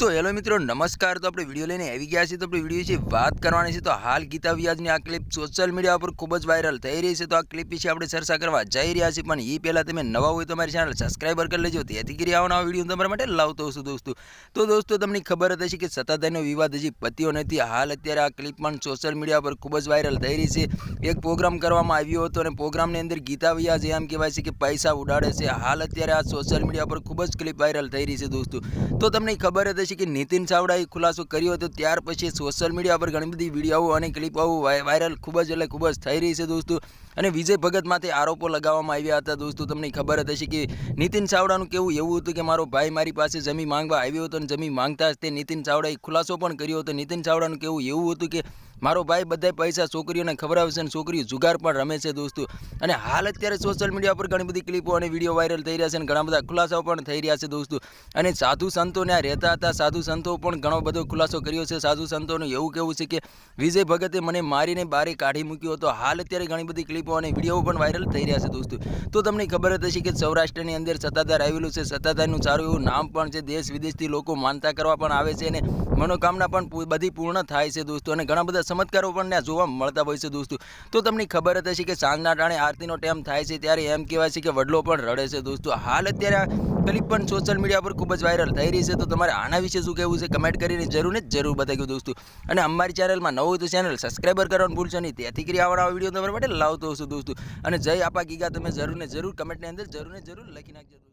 તો હેલો મિત્રો, નમસ્કાર. તો આપણે વીડિયો લઈને આવી ગયા છીએ. તો આપણે વીડિયો વિશે વાત કરવાની છે. તો હાલ ગીતા વ્યાજની આ ક્લિપ સોશિયલ મીડિયા પર ખૂબ જ વાયરલ થઈ રહી છે. તો આ ક્લિપ વિશે આપણે ચર્ચા કરવા જઈ રહ્યા છીએ. પણ એ પહેલાં તમે નવા હોય તો મારી ચેનલ સબસ્ક્રાઈબર કરી લેજો. તેથી કરી આવવાના વીડિયો તમારા માટે લાવતો હશું દોસ્તો. તો દોસ્તો, તમને ખબર હશે કે સત્તાધારનો વિવાદ હજી પત્યો નથી. હાલ અત્યારે આ ક્લિપ પણ સોશિયલ મીડિયા પર ખૂબ જ વાયરલ થઈ રહી છે. એક પ્રોગ્રામ કરવામાં આવ્યો હતો અને પ્રોગ્રામની અંદર ગીતા વ્યાજ એમ કહેવાય છે કે પૈસા ઉડાડે છે. હાલ અત્યારે આ સોશિયલ મીડિયા પર ખૂબ જ ક્લિપ વાયરલ થઈ રહી છે, દોસ્તો. તો તમને ખબર જ હશે કે નીતિન ચાવડાએ ખુલાસો કર્યો હતો, ત્યાર પછી સોશિયલ મીડિયા પર ઘણી બધી વીડિયો અને ક્લિપો વાયરલ ખૂબ જ એટલે ખૂબ જ થઈ રહી છે દોસ્તો. અને વિજય ભગત માટે આરોપો લગાવવામાં આવ્યા હતા દોસ્તો, તમને ખબર હશે કે નીતિન ચાવડાનું કેવું એવું હતું કે મારો ભાઈ મારી પાસે જમીન માંગવા આવ્યો હતો અને જમીન માંગતા જ તે નીતિન ચાવડાએ ખુલાસો પણ કર્યો હતો. નીતિન ચાવડાનું કેવું એવું હતું કે મારો ભાઈ બધા પૈસા છોકરીઓને ખવડાવશે અને છોકરીઓ જુગાર પણ રમે છે દોસ્તો. અને હાલ અત્યારે સોશિયલ મીડિયા પર ઘણી બધી ક્લિપો અને વીડિયો વાયરલ થઈ રહ્યા છે અને ઘણા બધા ખુલાસાઓ પણ થઈ રહ્યા છે દોસ્તો. અને સાધુ સંતો ત્યાં રહેતા હતા, સાધુ સંતો પણ ઘણો બધો ખુલાસો કર્યો છે. સાધુ સંતોનું એવું કેવું છે કે વિજય ભગતે મને મારીને બારે કાઢી મૂક્યો હતો. હાલ અત્યારે ઘણી બધી ક્લિપો અને વીડિયો પણ વાયરલ થઈ રહ્યા છે દોસ્તો. તો તમને ખબર જ હશે કે સૌરાષ્ટ્રની અંદર સત્તાધાર આવેલું છે. સત્તાધારનું સારું એવું નામ પણ છે. દેશ વિદેશથી લોકો માનતા કરવા પણ આવે છે અને મનોકામના પણ બધી પૂર્ણ થાય છે દોસ્તો. અને ઘણા બધા ચમત્કારો પણ જોવા મળતા હોય છે દોસ્તો. તો તમને ખબર જ હશે કે સાંજના ટાણે આરતીનો ટાઈમ થાય છે ત્યારે એમ કહેવાય છે કે વડલો પણ રડે છે દોસ્તો. હાલ અત્યારે ક્લિપ પણ સોશિયલ મીડિયા પર ખૂબ જ વાયરલ થઈ રહી છે તો તમારે આના વિશે શું કહેવું છે કમેન્ટ કરીને જરૂર ને જરૂર બતાવ્યું દોસ્તો. અને અમારી ચેનલમાં નવું તો ચેનલ સબસ્ક્રાઈબર કરવાનું ભૂલશો નહીં. તેથી કરી આવવાના વીડિયો તમારા માટે લાવતો હશું દોસ્તો. અને જય આપા ગીગા, તમે જરૂર ને જરૂર કમેન્ટની અંદર જરૂર ને જરૂર લખી નાખજો.